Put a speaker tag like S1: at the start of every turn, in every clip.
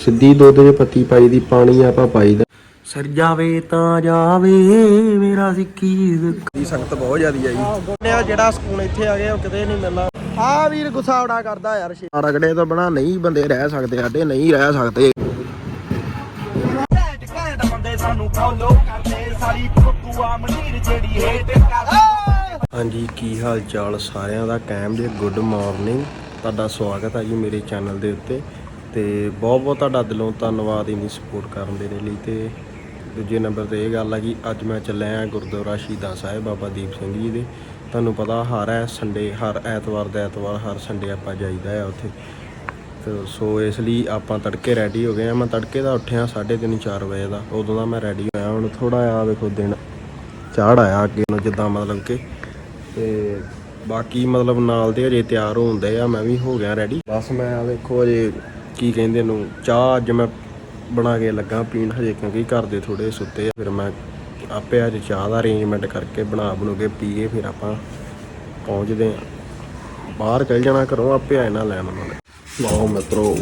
S1: ਸਿੱਧੀ ਦੁੱਧ 'ਚ ਪੱਤੀ ਪਾਈ ਦੀ ਪਾਣੀ ਆਪਾਂ ਪਾਈ ਦਾ। ਸਰ ਜਾਵੇ ਤਾਂ ਜਾਵੇ ਮੇਰਾ ਸਿੱਕੀ ਦੀ ਸੰਗਤ ਬਹੁਤ ਜ਼ਿਆਦੀ ਆਈ ਗੋਡਿਆ ਜਿਹੜਾ ਸਕੂਨ ਇੱਥੇ ਆ ਗਿਆ ਉਹ ਕਿਤੇ ਨਹੀਂ ਮਿਲਣਾ। ਆ ਵੀਰ ਗੁੱਸਾ ਬੜਾ ਕਰਦਾ ਯਾਰ ਸ਼ੇ ਰਗੜੇ ਤੋਂ ਬਣਾ ਨਹੀਂ ਬੰਦੇ ਰਹਿ ਸਕਦੇ ਸਾਡੇ ਨਹੀਂ ਰਹਿ ਸਕਦੇ। ਹਾਂਜੀ ਕੀ ਹਾਲ ਚਾਲ ਸਾਰਿਆਂ ਦਾ? ਕਾਇਮ ਦੇ ਗੁੱਡ ਮਾਰਨਿੰਗ ਤੁਹਾਡਾ ਸਵਾਗਤ ਹੈ ਜੀ ਮੇਰੇ ਚੈਨਲ ਦੇ ਉੱਤੇ। ਤੇ ਬਹੁਤ ਬਹੁਤ ਤੁਹਾਡਾ ਦਿਲੋਂ ਧੰਨਵਾਦ ਇੰਨੀ ਸਪੋਰਟ ਕਰਨ ਦੇ ਲਈ ਤੇ ਦੂਜੇ ਨੰਬਰ ਤੇ ਇਹ ਗੱਲ ਆ ਕਿ ਅੱਜ ਮੈਂ ਚੱਲਿਆ ਗੁਰਦੁਆਰਾ ਸ਼ਹੀਦਾਂ ਸਾਹਿਬ ਬਾਬਾ ਦੀਪ ਸਿੰਘ ਜੀ ਦੇ। ਤੁਹਾਨੂੰ ਪਤਾ ਹਰ ਹੈ ਸੰਡੇ, ਹਰ ਐਤਵਾਰ ਦਾ ਐਤਵਾਰ, ਹਰ ਸੰਡੇ ਆਪਾਂ ਜਾਈਦਾ ਆ ਉੱਥੇ। ਸੋ ਇਸ ਲਈ ਆਪਾਂ ਤੜਕੇ ਰੈਡੀ ਹੋ ਗਏ ਆ ਮੈਂ ਤੜਕੇ ਦਾ ਉੱਠਿਆ 3:30 4 ਵਜੇ ਦਾ। ਉਦੋਂ ਦਾ ਮੈਂ ਰੈਡੀ ਹੋਇਆ। ਹੁਣ ਥੋੜਾ ਆ ਵੇਖੋ ਦਿਨ ਚਾੜ ਆਇਆ ਅੱਗੇ ਨੂੰ ਜਿੱਦਾਂ ਮਤਲਬ ਕਿ। ਤੇ ਬਾਕੀ ਮਤਲਬ ਨਾਲ ਦੇ ਹਜੇ ਤਿਆਰ ਹੁੰਦੇ ਆ। ਮੈਂ ਵੀ ਹੋ ਗਿਆ ਰੈਡੀ ਬਸ ਮੈਂ ਆ ਵੇਖੋ ਅਜੇ ਕੀ ਕਹਿੰਦੇ ਨੂੰ, ਚਾਹ ਅੱਜ ਮੈਂ ਬਣਾ ਕੇ ਲੱਗਾ ਪੀਣ, ਹਜੇ ਕਿਉਂਕਿ ਘਰ ਦੇ ਥੋੜੇ ਸੁੱਤੇ ਆ, ਫਿਰ ਮੈਂ ਆਪੇ ਅੱਜ ਚਾਹ ਦਾ ਅਰੇਂਜਮੈਂਟ ਕਰਕੇ ਬਣਾ ਬਣੂ ਕੇ ਪੀਏ, ਫਿਰ ਆਪਾਂ ਪਹੁੰਚਦੇ ਆ ਬਾਹਰ ਚੱਲ ਜਾਣਾ ਘਰੋਂ, ਆਪੇ ਆਏ ਨਾ ਲੈਣ ਉਹਨਾਂ ਨੇ। ਲਓ ਮਿੱਤਰੋ,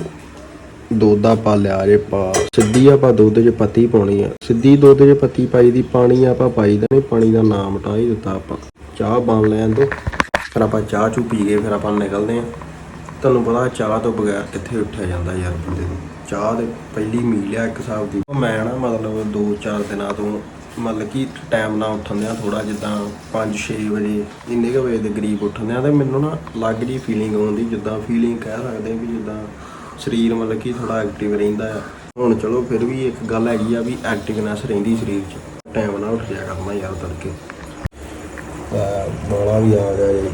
S1: ਦੁੱਧ ਆਪਾਂ ਲਿਆ ਜੇ ਪਾ, ਸਿੱਧੀ ਆਪਾਂ ਦੁੱਧ 'ਚ ਪੱਤੀ ਪਾਉਣੀ ਆ। ਸਿੱਧੀ ਦੁੱਧ 'ਚ ਪੱਤੀ ਪਾਈ ਦੀ ਪਾਣੀ ਆਪਾਂ ਪਾਈ ਦਾ ਨਹੀਂ, ਪਾਣੀ ਦਾ ਨਾਮ ਹਟਾ ਹੀ ਦਿੱਤਾ ਆਪਾਂ। ਚਾਹ ਬਣ ਲੈਣ ਦੋ, ਫਿਰ ਆਪਾਂ ਚਾਹ ਚੂ ਪੀ ਕੇ ਫਿਰ ਆਪਾਂ ਨਿਕਲਦੇ ਆ ਤੁਹਾਨੂੰ ਪਤਾ ਚਾਹ ਤੋਂ ਬਗੈਰ ਕਿੱਥੇ ਉੱਠਿਆ ਜਾਂਦਾ ਯਾਰ ਬੰਦੇ ਨੂੰ? ਚਾਹ ਦੇ ਪਹਿਲੀ ਮੀਲ ਆ ਇੱਕ ਹਿਸਾਬ ਦੀ। ਮੈਂ ਨਾ ਮਤਲਬ 2-4 ਦਿਨਾਂ ਤੋਂ ਮਤਲਬ ਕਿ ਟਾਈਮ ਨਾਲ ਉੱਠਣ ਦਿਆਂ ਥੋੜਾ ਜਿੱਦਾਂ 5-6 ਵਜੇ, ਇੰਨੇ ਕੁ ਵਜੇ ਦੇ ਗਰੀਬ ਉੱਠਣ ਦਿਆਂ ਤੇ ਮੈਨੂੰ ਨਾ ਅਲੱਗ ਜੀ ਫੀਲਿੰਗ ਆਉਂਦੀ ਜਿੱਦਾਂ ਫੀਲਿੰਗ ਕਹਿ ਸਕਦੇ ਵੀ ਜਿੱਦਾਂ ਸਰੀਰ ਮਤਲਬ ਕਿ ਥੋੜਾ ਐਕਟਿਵ ਰਹਿੰਦਾ ਆ। ਹੁਣ ਚਲੋ ਫਿਰ ਵੀ ਇੱਕ ਗੱਲ ਹੈਗੀ ਆ ਵੀ ਐਕਟਿਵਨੈਸ ਰਹਿੰਦੀ ਸਰੀਰ 'ਚ। ਟਾਈਮ ਨਾਲ ਉੱਠ ਜਾਇਆ ਕਰਨਾ ਯਾਰ ਤੜਕੇ। ਮੋਲਾ ਵੀ ਆ ਗਿਆ ਜੀ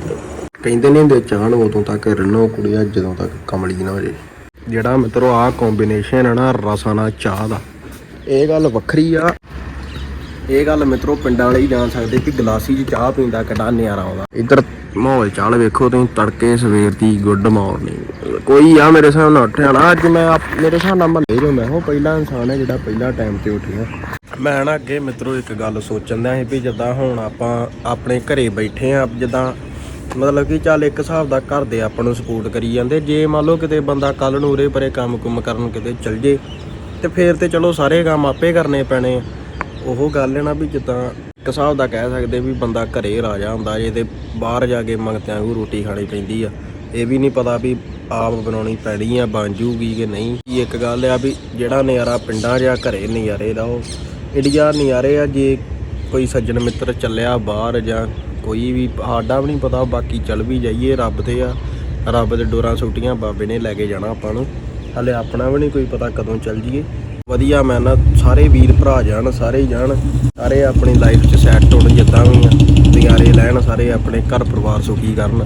S1: ਕਹਿੰਦੇ ਨਹੀਂ ਹੁੰਦੇ ਚਾਹ ਨੂੰ ਉਦੋਂ ਤੱਕ ਰੰਨੋ ਕੁੜੀਆ ਜਦੋਂ ਤੱਕ ਕਮਲੀ ਨਾ ਹੋ ਜੇ ਜਿਹੜਾ ਮਿੱਤਰੋ ਆ ਕੰਬੀਨੇਸ਼ਨ ਹੈ ਨਾ ਰਸਾਂ ਨਾਲ ਚਾਹ ਦਾ। ਇਹ ਗੱਲ ਵੱਖਰੀ ਆ। ਇਹ ਗੱਲ ਮਿੱਤਰੋ ਪਿੰਡਾਂ ਵਾਲੇ ਹੀ ਜਾਣ ਸਕਦੇ ਕਿ ਗਲਾਸੀ 'ਚ ਚਾਹ ਪੀਂਦਾ ਕਿੱਡਾ ਨਿਆਰਾ ਆਉਂਦਾ ਇੱਧਰ ਮਾਹੌਲ ਚਾਲ ਵੇਖੋ ਤੁਸੀਂ, ਤੜਕੇ ਸਵੇਰ ਦੀ ਗੁੱਡ ਮਾਰਨਿੰਗ। ਕੋਈ ਆ ਮੇਰੇ ਹਿਸਾਬ ਨਾਲ ਉੱਠਿਆ ਨਾ ਅੱਜ ਮੈਂ ਮੇਰੇ ਹਿਸਾਬ ਨਾਲ ਮਹੱਲੇ ਜੋ ਮੈਂ ਉਹ ਪਹਿਲਾ ਇਨਸਾਨ ਹੈ ਜਿਹੜਾ ਪਹਿਲਾ ਟਾਈਮ ਤੇ ਉੱਠਿਆ। ਮੈਂ ਨਾ ਅੱਗੇ ਮਿੱਤਰੋ ਇੱਕ ਗੱਲ ਸੋਚਣ ਦਾ ਸੀ ਵੀ ਜਿੱਦਾਂ ਹੁਣ ਆਪਾਂ ਆਪਣੇ ਘਰੇ ਬੈਠੇ ਆ, ਜਿੱਦਾਂ ਮਤਲਬ ਕਿ ਚੱਲ ਇੱਕ ਹਿਸਾਬ ਦਾ ਘਰ ਦੇ ਆਪਾਂ ਨੂੰ ਸਪੋਰਟ ਕਰੀ ਜਾਂਦੇ। ਜੇ ਮੰਨ ਲਓ ਕਿਤੇ ਬੰਦਾ ਕੱਲ ਨੂੰ ਉਰੇ ਪਰੇ ਕੰਮ ਕੁਮ ਕਰਨ ਕਿਤੇ ਚਲ ਜੇ, ਤੇ ਫੇਰ ਤੇ ਚਲੋ ਸਾਰੇ ਕੰਮ ਆਪੇ ਕਰਨੇ ਪੈਣੇ ਆ। ਉਹ ਗੱਲ ਹੈ ਨਾ ਵੀ ਜਿੱਦਾਂ ਇੱਕ ਹਿਸਾਬ ਦਾ ਕਹਿ ਸਕਦੇ ਵੀ ਬੰਦਾ ਘਰੇ ਰਾਜਾ ਹੁੰਦਾ, ਜੇ ਤੇ ਬਾਹਰ ਜਾ ਕੇ ਮੰਗਤਿਆਂ ਨੂੰ ਰੋਟੀ ਖਾਣੀ ਪੈਂਦੀ ਆ। ਇਹ ਵੀ ਨਹੀਂ ਪਤਾ ਵੀ ਆਪ ਬਣਾਉਣੀ ਪੈਣੀ ਆ, ਬਣ ਜੂਗੀ ਕਿ ਨਹੀਂ। ਇੱਕ ਗੱਲ ਆ ਵੀ ਜਿਹੜਾ ਨਜ਼ਾਰਾ ਪਿੰਡਾਂ ਜਾਂ ਘਰੇ ਨਜ਼ਾਰੇ ਦਾ, ਉਹ ਇੰਡੀਆ ਨਜ਼ਾਰੇ ਆ, ਜੇ ਕੋਈ ਸੱਜਣ ਮਿੱਤਰ ਚੱਲਿਆ ਬਾਹਰ ਜਾਂ ਕੋਈ ਵੀ, ਸਾਡਾ ਵੀ ਨਹੀਂ ਪਤਾ, ਬਾਕੀ ਚੱਲ ਵੀ ਜਾਈਏ, ਰੱਬ ਤੇ ਆ। ਰੱਬ ਦੇ ਡੋਰਾਂ ਸੁੱਟੀਆਂ, ਬਾਬੇ ਨੇ ਲੈ ਕੇ ਜਾਣਾ ਆਪਾਂ ਨੂੰ। ਹਲੇ ਆਪਣਾ ਵੀ ਨਹੀਂ ਕੋਈ ਪਤਾ ਕਦੋਂ ਚੱਲ ਜੀਏ। ਵਧੀਆ ਮੈਂ ਨਾ, ਸਾਰੇ ਵੀਰ ਭਰਾ ਜਾਣ, ਸਾਰੇ ਜਾਣ। ਸਾਰੇ ਆਪਣੀ ਲਾਈਫ 'ਚ ਸੈਟ ਹੋਣ, ਜਿੱਦਾਂ ਵੀ ਆ। ਨਜ਼ਾਰੇ ਲੈਣ, ਸਾਰੇ ਆਪਣੇ ਘਰ ਪਰਿਵਾਰ ਸੁਖੀ ਕਰਨ।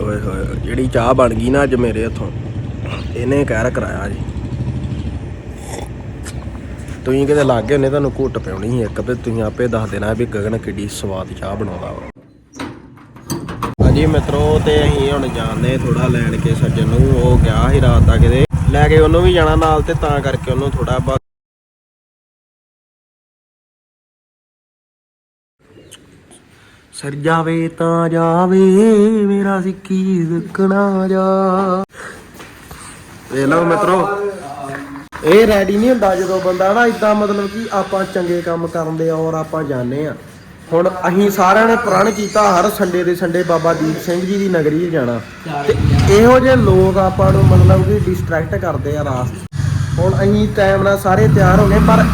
S1: ਓਏ ਹੋਏ, ਜਿਹੜੀ ਚਾਹ ਬਣ ਗਈ ਨਾ ਅੱਜ ਮੇਰੇ ਹੱਥੋਂ, ਇਹਨੇ ਕਹਿਰ ਕਰਾਇਆ ਜੀ। ਤੁਸੀਂ ਕਿਤੇ ਲੱਗ ਗਏ ਨੇ ਤੁਹਾਨੂੰ ਘੁੱਟ ਪਿਉਣੀ ਸੀ ਇੱਕ, ਤੇ ਤੁਸੀਂ ਆਪੇ ਦੱਸ ਦੇਣਾ ਵੀ ਗਗਨ ਕਿੱਡੀ ਸਵਾਦ ਚਾਹ ਬਣਾਉਂਦਾ ਵਾ। ਹਾਂਜੀ ਮਿੱਤਰੋ, ਤੇ ਅਸੀਂ ਹੁਣ ਜਾਣਦੇ ਥੋੜਾ ਲੈਣ ਕੇ ਸੱਜਣ ਨੂੰ, ਉਹ ਗਿਆ ਸੀ ਰਾਤ ਦਾ ਕਿਤੇ। ਲੈ ਕੇ ਉਹਨੂੰ ਵੀ ਜਾਣਾ ਨਾਲ ਤੇ ਤਾਂ ਕਰਕੇ ਉਹਨੂੰ ਥੋੜਾ ਸਰ ਜਾਵੇ ਤਾਂ ਜਾਵੇ, ਮੇਰਾ ਸਿੱਕੀ ਦੁੱਕਣਾ ਜਾ। ਵੇਖ ਲਓ ਮਿੱਤਰੋ ਇਹ ਰੈਡੀ ਨਹੀਂ ਹੁੰਦਾ ਜਦੋਂ ਬੰਦਾ ਨਾ ਇਦਾਂ ਮਤਲਬ ਕਿ ਆਪਾਂ ਚੰਗੇ ਕੰਮ ਕਰਨ ਦੇ ਔਰ ਆਪਾਂ ਜਾਣੇ ਆ ਹੁਣ ਅਸੀਂ ਸਾਰਿਆਂ ਨੇ ਪ੍ਰਣ ਕੀਤਾ ਹਰ ਸੰਡੇ ਦੇ ਸੰਡੇ ਬਾਬਾ ਦੀਪ ਸਿੰਘ ਜੀ ਦੀ ਨਗਰੀ ਜਾਣਾ। ਤੇ ਇਹੋ ਜਿਹੇ ਲੋਕ ਆਪਾਂ ਨੂੰ ਮਤਲਬ ਕਿ ਡਿਸਟਰੈਕਟ ਕਰਦੇ ਆ ਰਾਸਤੇ ਹੁਣ ਅਸੀਂ ਟਾਈਮ ਨਾਲ ਸਾਰੇ ਤਿਆਰ ਹੋ ਗਏ, ਪਰ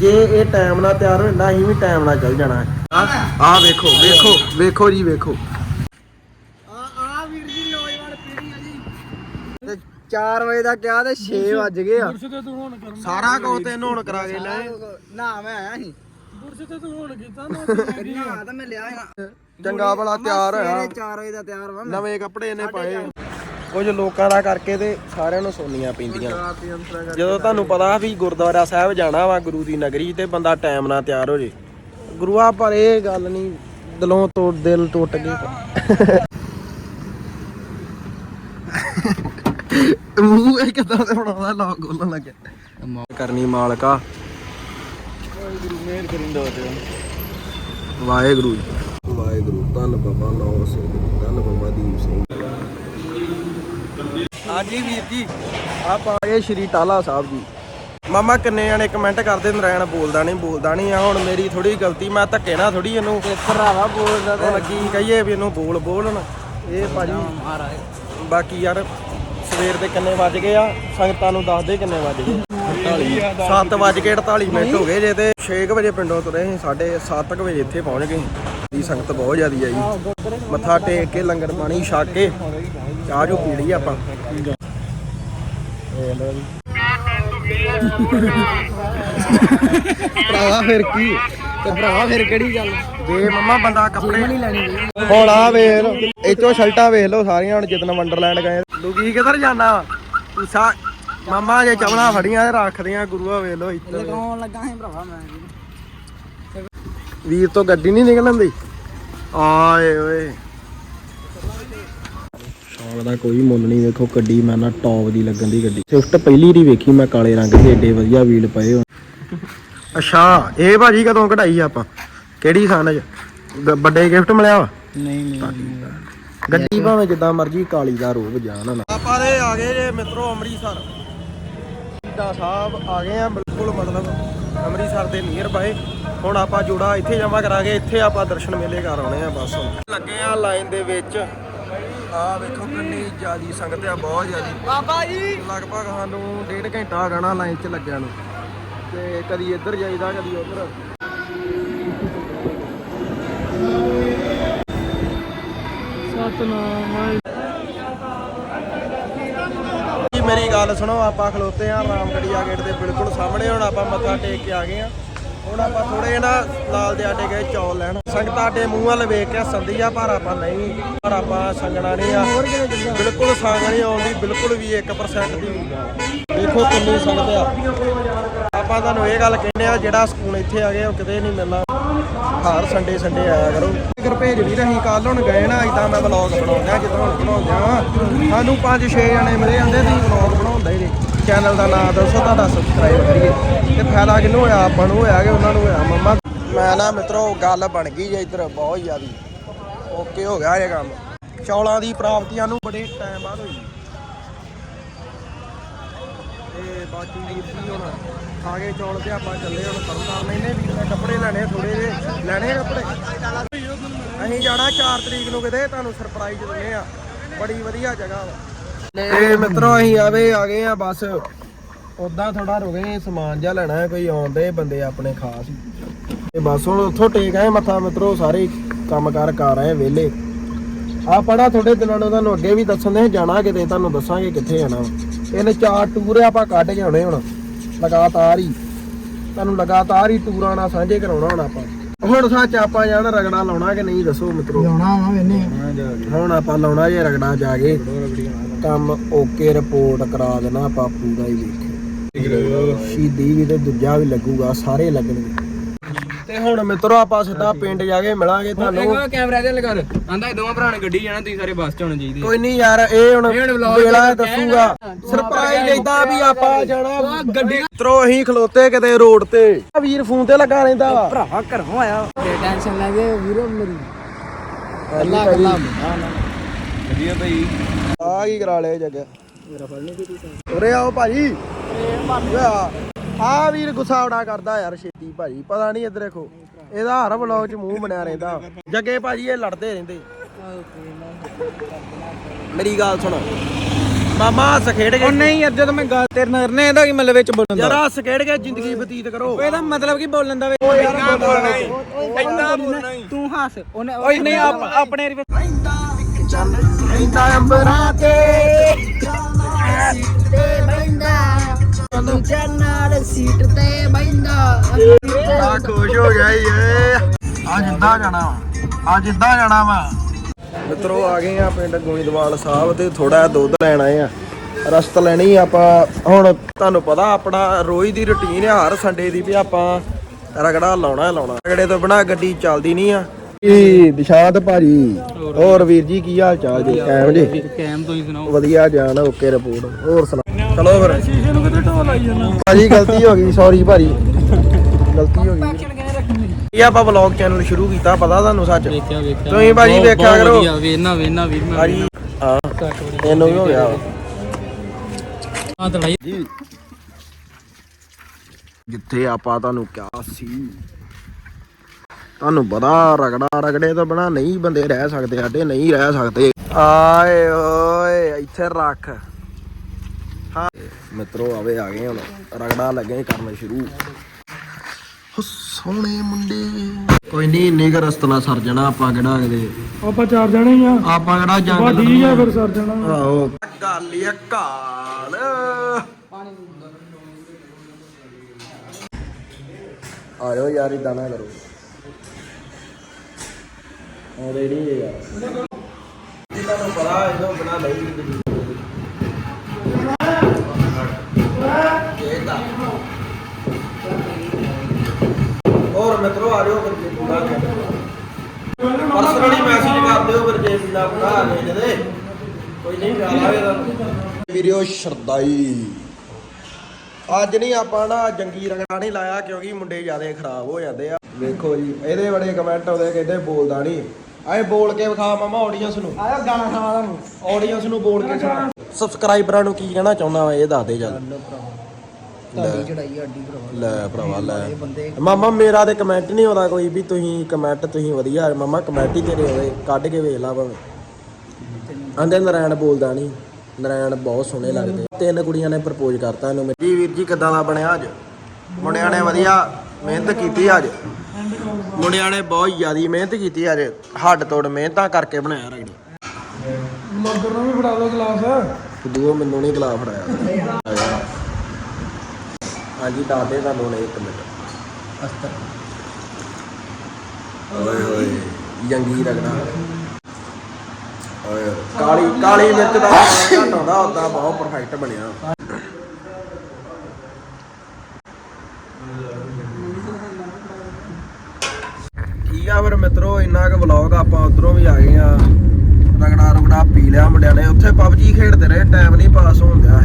S1: ਜੇ ਇਹ ਟਾਈਮ ਨਾਲ ਤਿਆਰ ਹੋ ਜਾਂਦਾ ਅਸੀਂ ਵੀ ਟਾਈਮ ਨਾਲ ਚੱਲ ਜਾਣਾ। ਆ ਵੇਖੋ ਵੇਖੋ ਵੇਖੋ ਜੀ, ਵੇਖੋ
S2: ਆ ਆ ਵੀਰ ਜੀ ਨੌਜਵਾਨ ਪੀੜ੍ਹੀ ਆ ਜੀ ਤੇ 4 ਵਜੇ ਦਾ ਕਿਹਾ ਤੇ 6 ਵੱਜ ਗਏ ਆ।
S3: ਤੇ ਤੂੰ ਹੁਣ ਕਰ
S1: ਸਾਰਾ ਕੁਝ ਤੇ ਨਹਾਉਣ ਕਰਾ ਕੇ ਲੈ
S2: ਨਾ ਮੈਂ ਆਇਆ ਸੀ।
S3: ਗੁਰਸੇ ਤੇ ਤੂੰ ਹੁਣ ਕੀਤਾ ਨਾ
S2: ਨਾ ਤਾਂ ਮੈਂ ਲਿਆ ਸੀ
S1: ਚੰਗਾ ਭਲਾ ਤਿਆਰ ਹੋਇਆ।
S2: 4 ਵਜੇ ਦਾ ਤਿਆਰ ਵਾਂ
S1: ਨਵੇਂ ਕੱਪੜੇ ਇਹਨੇ ਪਾਏ। ਕੁਝ ਲੋਕਾਂ ਦਾ ਕਰਕੇ ਤੇ ਸਾਰਿਆਂ ਨੂੰ ਸੋਨੀਆਂ ਪੈਂਦੀਆਂ। ਜਦੋਂ ਤੁਹਾਨੂੰ ਪਤਾ ਵੀ ਗੁਰਦੁਆਰਾ ਸਾਹਿਬ ਜਾਣਾ ਵਾ ਗੁਰੂ ਦੀ ਨਗਰੀ ਤੇ ਬੰਦਾ ਟਾਈਮ ਨਾਲ ਤਿਆਰ ਹੋ ਜੇ। ਗੁਰੂਆ ਪਰ ਇਹ ਗੱਲ ਨਹੀਂ ਦਿਲੋਂ ਤੋੜ ਦਿਲ ਟੁੱਟ ਗਏ ਮੂੰਹ ਇਹ ਕਿਦਾਂ ਦੇ ਬਣਾਉਂਦਾ ਲੋਕ ਗੋਲਣ ਲੱਗਿਆ ਕਰਨੀ ਮਾਲਕਾ।
S2: ਗੁਰੂ ਮਿਹਰ ਕਰਿੰਦਾ ਤੇ
S1: ਵਾਹਿਗੁਰੂ ਵਾਹਿਗੁਰੂ ਧੰਨ ਬਾਬਾ ਨੌਰ ਸਿੰਘ ਧੰਨ ਬਾਬਾ ਦੀਪ ਸਿੰਘ। ਹਾਂਜੀ ਵੀਰ ਜੀ ਆਪ ਆ ਗਏ ਸ਼੍ਰੀ ਟਾਲਾ ਸਾਹਿਬ ਜੀ। ਮਾਮਾ ਕਿੰਨੇ ਜਣੇ ਕਮੈਂਟ ਕਰਦੇ ਨਰਾਇਣ ਬੋਲਦਾ ਨਹੀਂ ਬੋਲਦਾ ਨਹੀਂ ਆ। ਹੁਣ ਮੇਰੀ ਥੋੜੀ ਗਲਤੀ ਮੈਂ ਧੱਕੇ ਨਾ ਥੋੜੀ ਇਹਨੂੰ
S2: ਭਰਾਵਾ ਬੋਲਦਾ
S1: ਕੀ ਕਹੀਏ ਵੀ ਇਹਨੂੰ ਬੋਲ ਬੋਲਣ ਇਹ ਭਾਜੀ ਬਾਕੀ ਯਾਰ ਸਵੇਰ ਦੇ ਕਿੰਨੇ ਵੱਜ ਗਏ ਆ? ਸੰਗਤਾਂ ਨੂੰ ਦੱਸ ਦੇ ਕਿੰਨੇ ਵੱਜ ਗਏ? 7 ਵੱਜ ਕੇ 48 ਮਿੰਟ ਹੋ ਗਏ ਜੇ ਤੇ 6 ਵਜੇ ਪਿੰਡੋਂ ਤੁਰੇ ਸੀ ਸਾਡੇ 7 ਵਜੇ ਇੱਥੇ ਪਹੁੰਚ ਗਏ ਦੀ ਸੰਗਤ ਬਹੁਤ ਜ਼ਿਆਦੀ ਆ ਜੀ ਮੱਥਾ ਟੇਕ ਕੇ, ਲੰਗਰ ਪਾਣੀ ਛਕ ਕੇ, ਚਾਹ ਜੋ ਪੀ ਲਈ ਆਪਾਂ।
S2: ਭਰਾਵਾ, ਫਿਰ ਕੀ? ਤੇ ਭਰਾਵਾ ਫਿਰ ਕਿਹੜੀ ਗੱਲ?
S1: ਵੇ ਮੰਮਾ ਬੰਦਾ ਕੱਪੜੇ
S2: ਨਹੀਂ ਲੈਣੀ। ਬਈ
S1: ਹੁਣ ਆ ਵੇਖ ਇਤੋਂ ਸ਼ਰਟਾਂ ਵੇਖ ਲਓ ਸਾਰੀਆਂ ਹੁਣ ਜਿੱਦਨ ਵੰਡਰਲੈਂਡ ਗਏ। ਲੁਕੀ ਕਿੱਧਰ ਜਾਣਾ? ਉਸਾ ਮਾਮਾ ਜੇ ਚਵਣਾ ਫੜੀਆਂ ਤੇ ਰੱਖਦੀਆਂ ਗੁਰੂਆ ਵੇਖ ਲਓ ਇੱਥੇ
S2: ਲਗਾਉਣ ਲੱਗਾ ਸੀ ਭਰਾਵਾ ਮੈਂ
S1: ਵੀਰ ਤੋਂ ਗੱਡੀ ਨਹੀਂ ਨਿਕਲਣ ਦੀ? ਆਏ ਓਏ। ਸ਼ੌਕ ਦਾ ਕੋਈ ਮੁੱਲ ਨਹੀਂ ਵੇਖੋ ਗੱਡੀ ਮੈਂ ਨਾ ਟੌਪ ਦੀ ਲੱਗਣ ਦੀ ਗੱਡੀ। ਸਵਿਫਟ ਪਹਿਲੀ ਰੀ ਵੇਖੀ ਮੈਂ ਕਾਲੇ ਰੰਗ ਦੇ ਏਡੇ ਵਧੀਆ ਵੀਲ ਪਏ ਹੋ ਅੱਛਾ ਇਹ ਭਾਜੀ ਕਦੋਂ ਕਢਾਈ ਆਪਾਂ? ਕਿਹੜੀ ਥਾਂ 'ਚ ਗ- ਵੱਡੇ ਗਿਫਟ ਮਿਲਿਆ ਵਾ?
S2: ਨਹੀਂ ਨਹੀਂ
S1: ਗੱਡੀ ਭਾਵੇਂ ਜਿੱਦਾਂ ਮਰਜ਼ੀ ਕਾਲੀ ਦਾ ਰੂਪ ਜਾਣ ਨਾ। ਆਪਾਂ ਦੇ ਆ ਗਏ ਜੇ ਮਿੱਤਰੋ ਅੰਮ੍ਰਿਤਸਰ। ਦਾ ਸਾਹਿਬ ਆ ਗਏ ਆ ਬਿਲਕੁਲ ਮਤਲਬ ਅੰਮ੍ਰਿਤਸਰ ਦੇ ਨੀਅਰ ਬਾਏ ਹੁਣ ਆਪਾਂ ਜੋੜਾ ਇੱਥੇ ਜਮਾ ਕਰਾਂਗੇ ਇੱਥੇ ਆਪਾਂ ਦਰਸ਼ਨ ਮੇਲੇ ਕਰ ਆਉਣੇ ਆ ਬਸ ਹੁਣ। ਲੱਗੇ ਆ ਲਾਈਨ ਦੇ ਵਿੱਚ। ਆ ਵੇਖੋ ਕਿੰਨੀ ਜ਼ਿਆਦੀ ਸੰਗਤ ਆ ਬਹੁਤ ਜ਼ਿਆਦੀ।
S2: ਬਾਬਾ ਜੀ!
S1: ਲਗਭਗ ਸਾਨੂੰ ਡੇਢ ਘੰਟਾ ਆ ਜਾਣਾ ਲਾਈਨ 'ਚ ਲੱਗਿਆ ਨੂੰ। ਤੇ ਕਦੀ ਇੱਧਰ ਜਾਈਦਾ ਕਦੀ ਉੱਧਰ।
S3: ਸਤਨਾਮ।
S1: ਜੀ ਮੇਰੀ ਗੱਲ ਸੁਣੋ ਆਪਾਂ ਖਲੋਤੇ ਆ ਰਾਮਗੜੀਆ ਗੇਟ ਦੇ ਬਿਲਕੁਲ ਸਾਹਮਣੇ ਹੁਣ ਆਪਾਂ ਮੱਥਾ ਟੇਕ ਕੇ ਆ ਗਏ ਆ। ਹੁਣ ਆਪਾਂ ਥੋੜੇ ਨਾ ਲਾਲ ਦੇ ਆਟੇ ਗਏ ਚੌਲ ਲੈਣ। ਸੰਗਤ ਆਟੇ ਮੂੰਹ ਵੱਲ ਵੇਖ ਕੇ ਸੰਦੀ ਆ ਪਰ ਆਪਾਂ ਨਹੀਂ। ਪਰ ਆਪਾਂ ਸੰਗਣਾ ਨਹੀਂ ਆ। ਬਿਲਕੁਲ ਸੰਗ ਨਹੀਂ ਆਉਂਦੀ ਬਿਲਕੁਲ ਵੀ 1% ਦੀ। ਦੇਖੋ ਕਿੰਨੀ ਸੰਗਤ ਆ। ਆਪਾਂ ਤੁਹਾਨੂੰ ਇਹ ਗੱਲ ਕਹਿੰਦੇ ਆ ਜਿਹੜਾ ਸਕੂਨ ਇੱਥੇ ਆ ਗਿਆ ਉਹ ਕਿਤੇ ਨਹੀਂ ਮਿਲਣਾ। ਹਰ ਸੰਡੇ ਸੰਡੇ ਆਇਆ ਕਰੋ। ਫਿਕਰ ਭੇਜ ਵੀ ਰਹੀ ਕੱਲ ਹੁਣ ਗਏ ਨਾ ਇਦਾਂ ਮੈਂ ਵਲੌਗ ਬਣਾਉਂਦਾ ਜਦੋਂ ਹੁਣ ਬਣਾਉਂਦਾ ਵਾਂ ਸਾਨੂੰ 5-6 ਜਣੇ ਮਿਲੇ ਜਾਂਦੇ ਤੁਸੀਂ ਵਲੌਗ ਬਣਾਉਂਦਾ ਹੀ ਨਹੀਂ ਚੈਨਲ ਦਾ ਨਾਮ ਦੱਸੋ ਤੁਹਾਡਾ ਸਬਸਕ੍ਰਾਈਬ ਕਰੀਏ। ਤੇ ਫਾਇਦਾ ਕਿਹਨੂੰ ਹੋਇਆ? ਆਪਾਂ ਨੂੰ ਹੋਇਆ ਕਿ ਉਹਨਾਂ ਨੂੰ ਹੋਇਆ? ਮੰਮਾ? ਮੈਂ ਨਾ ਮਿੱਤਰੋ ਗੱਲ ਬਣ ਗਈ ਜੇ ਇੱਧਰ ਬਹੁਤ ਜ਼ਿਆਦੀ। ਓਕੇ ਹੋ ਗਿਆ ਇਹ ਕੰਮ। ਚੌਲਾਂ ਦੀ ਪ੍ਰਾਪਤੀਆਂ ਨੂੰ ਬੜੇ ਟਾਈਮ ਬਾਅਦ ਹੋਈ। ਤੇ ਬਾਕੀ ਵੀਰ ਜੀ ਹੁਣ। ਖਾ ਕੇ ਚੌਲ ਤੇ ਆਪਾਂ ਚੱਲੇ ਹੁਣ ਤਰਨਤਾਰਨ ਇਹਨੇ ਵੀਰ ਕੱਪੜੇ ਲੈਣੇ ਥੋੜੇ ਜਿਹੇ ਲੈਣੇ ਕੱਪੜੇ। ਅਸੀਂ ਜਾਣਾ 4 ਤਰੀਕ ਨੂੰ ਕਿਤੇ, ਤੁਹਾਨੂੰ ਸਰਪ੍ਰਾਈਜ਼ ਦਿੰਦੇ ਆ ਬੜੀ ਵਧੀਆ ਜਗ੍ਹਾ ਵਾ। ਤੇ ਮਿੱਤਰੋ, ਅਸੀਂ ਆਵੇ ਆ ਗਏ ਆ ਬਸ। ਉਦਾਂ ਥੋੜਾ ਰੁਕੇ ਸਮਾਨ ਜਿਹਾ ਲੈਣਾ ਹੈ, ਕੋਈ ਆਉਂਦੇ ਬੰਦੇ ਆਪਣੇ ਖਾਸ। ਤੇ ਬਸ ਹੁਣ ਉੱਥੋਂ ਟੇਕ ਆਏ ਮੱਥਾ, ਮਿੱਤਰੋ, ਸਾਰੇ ਕੰਮਕਾਰ ਕਰ ਆਏ ਵਿਹਲੇ। ਆ ਪੜਾ ਤੁਹਾਡੇ ਦਿਨਾਂ ਨੂੰ, ਤੁਹਾਨੂੰ ਅੱਗੇ ਵੀ ਦੱਸਣ ਦੇ, ਜਾਣਾ ਕਿਤੇ, ਤੁਹਾਨੂੰ ਦੱਸਾਂਗੇ ਕਿੱਥੇ ਜਾਣਾ ਵਾ। ਇਹਨੇ ਚਾਰ ਟੂਰ ਆਪਾਂ ਕੱਢ ਕੇ ਆਉਣੇ ਹੁਣ। ਲਗਾਤਾਰ ਹੀ। ਤੁਹਾਨੂੰ ਲਗਾਤਾਰ ਹੀ ਟੂਰਾਂ ਨਾਲ ਸਾਂਝੇ ਕਰਾਉਣਾ ਹੁਣ ਆਪਾਂ। ਹੁਣ ਸੱਚ ਆਪਾਂ ਜਾਣਾ ਰਗੜਾ ਲਾਉਣਾ ਕਿ ਨਹੀਂ ਦੱਸੋ ਮਿੱਤਰੋ?
S2: ਲਾਉਣਾ ਵਾ ਵੇਨੇ।
S1: ਹੁਣ ਆਪਾਂ ਲਾਉਣਾ ਜੇ ਰਗੜਾ ਜਾ ਕੇ। ਕੰਮ ਓਕੇ ਰਿਪੋਰਟ ਕਰਾ ਦੇਣਾ ਆਪਾਂ ਪੂਰਾ ਹੀ ਵੇਖਿਓ। ਸ਼ੀਦੀ ਵੀ ਤੇ ਦੂਜਾ ਵੀ ਲੱਗੂਗਾ ਸਾਰੇ ਲੱਗਣਗੇ। ਤੇ ਹੁਣ ਮਿੱਤਰੋ ਆਪਾਂ ਸਿੱਧਾ ਪਿੰਡ ਜਾ ਕੇ ਮਿਲਾਂਗੇ ਤੁਹਾਨੂੰ।
S2: ਕੈਮਰਾ ਤੇ ਲਗਾ ਆਂਦਾ ਦੋਵਾਂ ਭਰਾ ਨੇ ਗੱਡੀ ਜਾਣਾ ਤੁਸੀਂ ਸਾਰੇ ਬੱਸ ਚ ਹੋਣੇ ਚਾਹੀਦੇ
S1: ਕੋਈ ਨਹੀਂ ਯਾਰ ਇਹ ਹੁਣ ਵੇਲਾ ਦੱਸੂਗਾ। ਸਰਪ੍ਰਾਈਜ਼ ਇਦਾਂ ਵੀ ਆਪਾਂ ਜਾਣਾ। ਗੱਡੀ ਮਿੱਤਰੋ ਅਸੀਂ ਖਲੋਤੇ ਕਿਤੇ ਰੋਡ ਤੇ। ਵੀਰ ਫੋਨ ਤੇ ਲੱਗਾ ਰਹਿੰਦਾ ਵਾ।
S2: ਭਰਾਵਾ ਘਰੋਂ ਆਇਆ। ਤੇ ਟੈਨਸ਼ਨ ਲੈ ਕੇ ਵੀਰੋ ਮੇਰੀ। ਕੱਲਾ ਕੱਲਾ ਵਧੀਆ ਭਾਈ।
S1: ਆ ਕੀ ਕਰਾ ਲਿਆ ਜੱਗ? ਉਰੇ ਆਓ ਭਾਜੀ। ਆ। ਆ ਵੀਰ ਗੁੱਸਾ ਉਡਾ ਕਰਦਾ ਯਾਰ ਛੇਤੀ ਭਾਜੀ ਪਤਾ ਨਹੀਂ ਇੱਧਰ ਦੇਖੋ ਇਹਦਾ ਹਰ ਵਲੌਗ 'ਚ ਮੂੰਹ ਬਣਿਆ ਰਹਿੰਦਾ। ਜੱਗੇ ਭਾਜੀ ਇਹ ਲੜਦੇ ਰਹਿੰਦੇ। ਮੇਰੀ ਗੱਲ ਸੁਣ। ਮਾਮਾ ਹੱਸ ਖੇਡ
S2: ਉਹ
S1: ਕੇ
S2: ਨਹੀਂ ਯਾਰ ਜਦੋਂ ਮੈਂ ਗੱਲ ਤੇਰੇ ਨਾਲ ਕਰਨੇ ਇਹਦਾ ਕੀ ਮਤਲਬ ਵਿੱਚ ਬੋਲਣ
S1: ਯਾਰ
S2: ਦਾ
S1: ਹੱਸ ਖੇਡ ਕੇ ਜ਼ਿੰਦਗੀ ਬਤੀਤ ਕਰੋ।
S2: ਇਹਦਾ ਮਤਲਬ ਕੀ ਬੋਲਣ ਦਾ
S1: ਓ ਯਾਰ ਬੋਲਣਾ
S2: ਏਦਾਂ ਬੋਲਣਾ ਤੂੰ ਹੱਸ। ਉਹਨੇ ਓਏ ਨਹੀਂ ਆਪ- ਆਪਣੇ ਵਿੱਚ
S1: ਰਹਿੰਦਾ ਅੰਬਰਾਂ ਤੇ।
S4: ਸੀਟ ਤੇ ਬੈਂਦਾ
S1: ਆ ਖੁਸ਼ ਹੋ ਗਿਆ ਏ। ਆ ਜਿੱਦਾਂ ਜਾਣਾ ਆ ਜਿੱਦਾਂ ਜਾਣਾ ਵਾ। ਮਿੱਤਰੋ ਆ ਗਏ ਆ ਪਿੰਡ ਗੋਇੰਦਵਾਲ ਸਾਹਿਬ ਤੇ ਥੋੜਾ ਜਿਹਾ ਦੁੱਧ ਲੈਣ ਆਏ ਆ। ਰਸਤ ਲੈਣੀ ਆਪਾਂ। ਹੁਣ ਤੁਹਾਨੂੰ ਪਤਾ ਆਪਣਾ ਰੋਜ਼ ਦੀ ਰੁਟੀਨ ਆ ਹਰ ਸੰਡੇ ਦੀ ਵੀ ਆਪਾਂ ਰਗੜਾ ਲਾਉਣਾ ਲਾਉਣਾ। ਰਗੜੇ ਤੋਂ ਬਿਨਾ ਗੱਡੀ ਚੱਲਦੀ ਨਹੀਂ ਆ। ਜੀ ਦਿਸ਼ਾਂਤ ਭਾਜੀ? ਹੋਰ ਵੀਰ ਜੀ ਕੀ ਹਾਲ ਚਾਲ ਜੀ? ਕਾਇਮ ਜੀ?
S2: ਕੈਮ ਤੋਂ ਹੀ ਸੁਣਾਓ?
S1: ਵਧੀਆ ਜਾਨ ਓਕੇ ਰਿਪੋਰਟ। ਹੋਰ ਸੁਣਾ। ਚਲੋ ਫਿਰ।
S3: ਸ਼ੀਸ਼ੇ ਨੂੰ ਕਿਤੇ ਢੋਲ ਆਈ ਜਾਂਦਾ
S1: ਭਾਜੀ ਗਲਤੀ ਹੋ ਗਈ ਸੌਰੀ ਭਾਜੀ। ਗਲਤੀ ਹੋ ਗਈ। ਇਹ ਆਪਾਂ ਵਲੌਗ ਚੈਨਲ ਸ਼ੁਰੂ ਕੀਤਾ ਪਤਾ ਤੁਹਾਨੂੰ ਸੱਚ?
S2: ਵੇਖਿਆ ਵੇਖਿਆ।
S1: ਤੁਸੀਂ ਭਾਜੀ ਵੇਖਿਆ ਕਰੋ।
S2: ਵੇਨਾ ਵੇਨਾ ਵੀਰ ਮੈਂ
S1: ਭਾਜੀ ਹਾਂ ਇਹਨੂੰ ਵੀ ਹੋ ਗਿਆ। ਵਾ।
S3: ਆ ਲੜਾਈ
S1: ਜੀ। ਜਿੱਥੇ ਆਪਾਂ ਤੁਹਾਨੂੰ ਕਿਹਾ ਸੀ ਤੁਹਾਨੂੰ ਪਤਾ ਰਗੜਾ ਰਗੜੇ ਤੋਂ ਬਣਾ ਨਹੀਂ ਬੰਦੇ ਰਹਿ ਸਕਦੇ ਸਾਡੇ ਨਹੀਂ ਰਹਿ ਸਕਦੇ। ਆਏ ਓਏ ਇੱਥੇ ਰੱਖ। ਮਿੱਤਰੋ ਆਵੇ ਆ ਗਏ ਹੁਣ। ਰਗੜਾ ਲੱਗੇ ਕਰਨ ਸ਼ੁਰੂ। ਹੋ ਸੋਹਣੇ ਮੁੰਡੇ। ਕੋਈ ਨਹੀਂ ਇੰਨੇ ਕੁ ਰਸਤ ਨਾਲ ਸਰ ਜਾਣਾ ਆਪਾਂ ਕਿਹੜਾ ਅਗਲੇ?
S3: ਆਪਾਂ ਚਾਰ ਜਣੇ ਹੀ ਆ।
S1: ਆਪਾਂ ਕਿਹੜਾ ਜੰਗ
S3: ਠੀਕ ਆ ਫਿਰ ਸਰ ਜਾਣਾ।
S1: ਆਹੋ। ਕਾਲੀਆ ਕਾਲ ਆਇਓ ਯਾਰ ਇਦਾਂ ਨਾ ਕਰੋ। ਆ ਹੈ ਯਾਰ। ਇਹਨਾਂ ਨੂੰ ਪਤਾ ਇਹਦੋਂ ਬਣਾ ਲਈ ਆ ਰਹੇ ਹੋ ਗੁਰਜੀਤ ਦਾ ਪਰਸਨਲੀ ਮੈਸੇਜ ਕਰ ਦਿਓ ਗੁਰਜੀਤ ਦਾ ਭਰਾ ਨੇ ਜਦੇ ਕੋਈ ਨਹੀਂ ਆਵਾਂਗੇ ਤੁਹਾਨੂੰ। ਵੀਰਿਓ ਸ਼ਰਦਾਈ। ਅੱਜ ਨਹੀਂ ਆਪਾਂ ਨਾ ਜੰਗੀ ਰੰਗਾ ਨਹੀਂ ਲਾਇਆ ਕਿਉਂਕਿ ਮੁੰਡੇ ਜ਼ਿਆਦਾ ਖਰਾਬ ਹੋ ਜਾਂਦੇ ਆ। ਵੇਖੋ ਜੀ ਇਹਦੇ ਬੜੇ ਕਮੈਂਟ ਆਉਂਦੇ ਕਹਿੰਦੇ ਬੋਲਦਾ ਨਹੀਂ। ਆਏ ਬੋਲ ਕੇ ਵਿਖਾ ਮਾਮਾ ਆਡੀਅנס ਨੂੰ।
S2: ਆਇਆ ਗਾਣਾ ਸੁਣਾ ਨੂੰ
S1: ਆਡੀਅנס ਨੂੰ ਬੋਲ ਕੇ ਸੁਣਾ ਸਬਸਕ੍ਰਾਈਬਰਾਂ ਨੂੰ ਕੀ ਕਹਿਣਾ ਚਾਹੁੰਦਾ ਇਹ ਦੱਸ ਦੇ ਜਦ।
S2: ਤੁਹਾਡੀ ਚੜਾਈ ਅੱਡੀ ਭਰਾਵਾ
S1: ਲੈ ਭਰਾਵਾ ਲੈ। ਮਾਮਾ ਮੇਰਾ ਤੇ ਕਮੈਂਟ ਨਹੀਂ ਆਉਂਦਾ ਕੋਈ ਵੀ ਤੁਸੀਂ ਕਮੈਂਟ ਤੁਸੀਂ ਵਧੀਆ ਮਾਮਾ ਕਮੈਂਟ ਹੀ ਤੇਰੇ ਆਵੇ ਕੱਢ ਕੇ ਵੇਖ ਲਾ ਭਾਵੇਂ। ਆਂਦੇ ਨਰਾਇਣ ਬੋਲਦਾ ਨਹੀਂ। ਨਰਾਇਣ ਬਹੁਤ ਸੋਹਣੇ ਲੱਗਦੇ। ਤਿੰਨ ਕੁੜੀਆਂ ਨੇ ਪ੍ਰਪੋਜ਼ ਕਰਤਾ ਇਹਨੂੰ। ਜੀ ਵੀਰ ਜੀ ਕਿੱਦਾਂ ਦਾ ਬਣਿਆ ਅੱਜ? ਮੁੰਡਿਆਂ ਨੇ ਵਧੀਆ ਮਿਹਨਤ ਕੀਤੀ ਅੱਜ। ਮੁੰਡਿਆਂ ਨੇ ਬਹੁਤ ਜ਼ਿਆਦੀ ਮਿਹਨਤ ਕੀਤੀ ਅੱਜ। ਹੱਡ ਤੋੜ ਮਿਹਨਤਾਂ ਕਰਕੇ ਬਣਾਇਆ ਰਗੜੀ
S3: ਮਗਰ ਨੂੰ ਵੀ ਫੜਾ ਦੋ ਗਲਾਸ।
S1: ਦੂਓ ਮੈਨੂੰ ਨਹੀਂ ਗਲਾ ਫੜਾਇਆ। ਹਾਂਜੀ ਦਾਦੇ ਦਾ ਲੋਨ ਇੱਕ ਮਿੰਟ।
S2: ਅਸਤਰ।
S1: ਓਏ ਹੋਏ ਜੰਗੀ ਰਗੜਾ। ਓਏ ਕਾਲੀ ਕਾਲੀ ਮਿਰਚ ਦਾ ਘੱਟ ਉਦਾਂ ਬਹੁਤ ਪਰਫੈਕਟ ਬਣਿਆ। ਠੀਕ ਆ ਫਿਰ ਮਿੱਤਰੋ ਇੰਨਾ ਕੁ ਵਲੌਗ ਆਪਾਂ ਉਧਰੋਂ ਵੀ ਆ ਗਏ ਆ। ਰਗੜਾ ਰਗੜਾ ਪੀ ਲਿਆ ਮੁੰਡਿਆਂ ਨੇ। ਉੱਥੇ ਪਬਜੀ ਖੇਡਦੇ ਰਹੇ ਟਾਈਮ ਨਹੀਂ ਪਾਸ ਹੋਣ ਦਿਆ।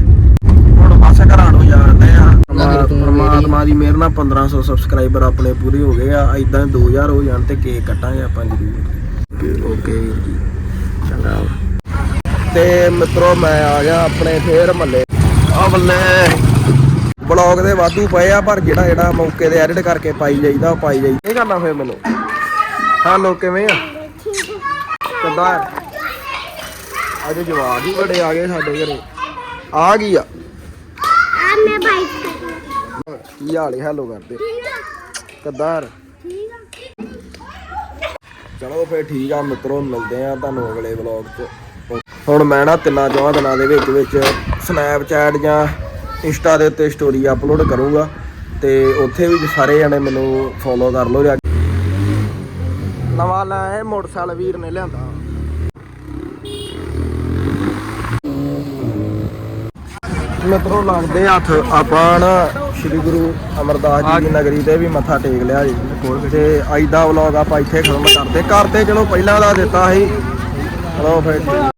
S1: ਹੁਣ ਬਸ ਘਰਾਂ ਨੂੰ ਜਾਂਦੇ ਆ। ਪਰਮਾਤਮਾ ਦੀ ਮਿਹਰ ਨਾਲ 1500 ਸਬਸਕ੍ਰਾਈਬਰ ਆਪਣੇ ਪੂਰੇ ਹੋ ਗਏ ਆ। ਐਦਾਂ 2000 ਹੋ ਜਾਣ ਤੇ ਕੇਕ ਕੱਟਾਂਗੇ ਆਪਾਂ ਜ਼ਰੂਰ। ਓਕੇ ਵੀਰ ਜੀ। ਚੰਗਾ। ਤੇ ਮਿੱਤਰੋ ਮੈਂ ਆ ਗਿਆ ਆਪਣੇ ਫੇਰ ਮੱਲੇ। ਆ ਬੱਲੇ ਬਲੌਗ ਦੇ ਵਾਧੂ ਪਏ ਆ ਪਰ ਜਿਹੜਾ ਜਿਹੜਾ ਮੌਕੇ ਤੇ ਐਡਿਟ ਕਰਕੇ ਪਾਈ ਜਾਈਦਾ ਉਹ ਪਾਈ ਜਾਈ। ਇਹ ਕਰਨਾ ਫੇਰ ਮੈਨੂੰ। ਹਾਲੋ ਕਿਵੇਂ ਆ? ਕਿੱਦਾਂ ਅੱਜ ਜਵਾਬ ਹੀ ਬੜੇ ਆ ਗਏ ਸਾਡੇ ਘਰੇ। ਆ ਗਈ ਆ। ਕੀ ਹਾਲ ਹੈ? ਹੈਲੋ ਕਰਦੇ।
S5: ਠੀਕ
S1: ਚਲੋ ਫੇਰ ਠੀਕ ਆ ਮਿੱਤਰੋ, ਮਿਲਦੇ ਆ ਤੁਹਾਨੂੰ ਅਗਲੇ ਵਲੌਗ 'ਚ। ਹੁਣ ਮੈਂ ਨਾ ਤਿੰਨਾਂ ਚੌਹਾਂ ਦਿਨਾਂ ਦੇ ਵਿੱਚ ਵਿੱਚ ਸਨੈਪਚੈਟ ਜਾਂ ਇੰਸਟਾ ਦੇ ਉੱਤੇ ਸਟੋਰੀ ਅਪਲੋਡ ਕਰੂੰਗਾ ਤੇ ਉੱਥੇ ਵੀ ਸਾਰੇ ਜਣੇ ਮੈਨੂੰ ਫੋਲੋ ਕਰ ਲਓ ਨਵਾਂ ਲੈ ਮੋਟਰਸਾਈਕਲ ਵੀਰ ਨੇ ਲਿਆਂਦਾ। ਮਿੱਤਰੋ, ਲੱਗਦੇ ਹੱਥ ਆਪਾਂ ਨਾ ਸ੍ਰੀ ਗੁਰੂ ਅਮਰਦਾਸ ਜੀ ਦੀ ਨਗਰੀ ਤੇ ਵੀ ਮੱਥਾ ਟੇਕ ਲਿਆ ਜੀ। ਤੇ ਅੱਜ ਦਾ ਵਲੌਗ ਆਪਾਂ ਇੱਥੇ ਖਤਮ ਕਰਦੇ। ਕਰਦੇ ਚਲੋ ਪਹਿਲਾਂ ਦਾ ਦਿੱਤਾ ਸੀ। ਚਲੋ ਫਿਰ।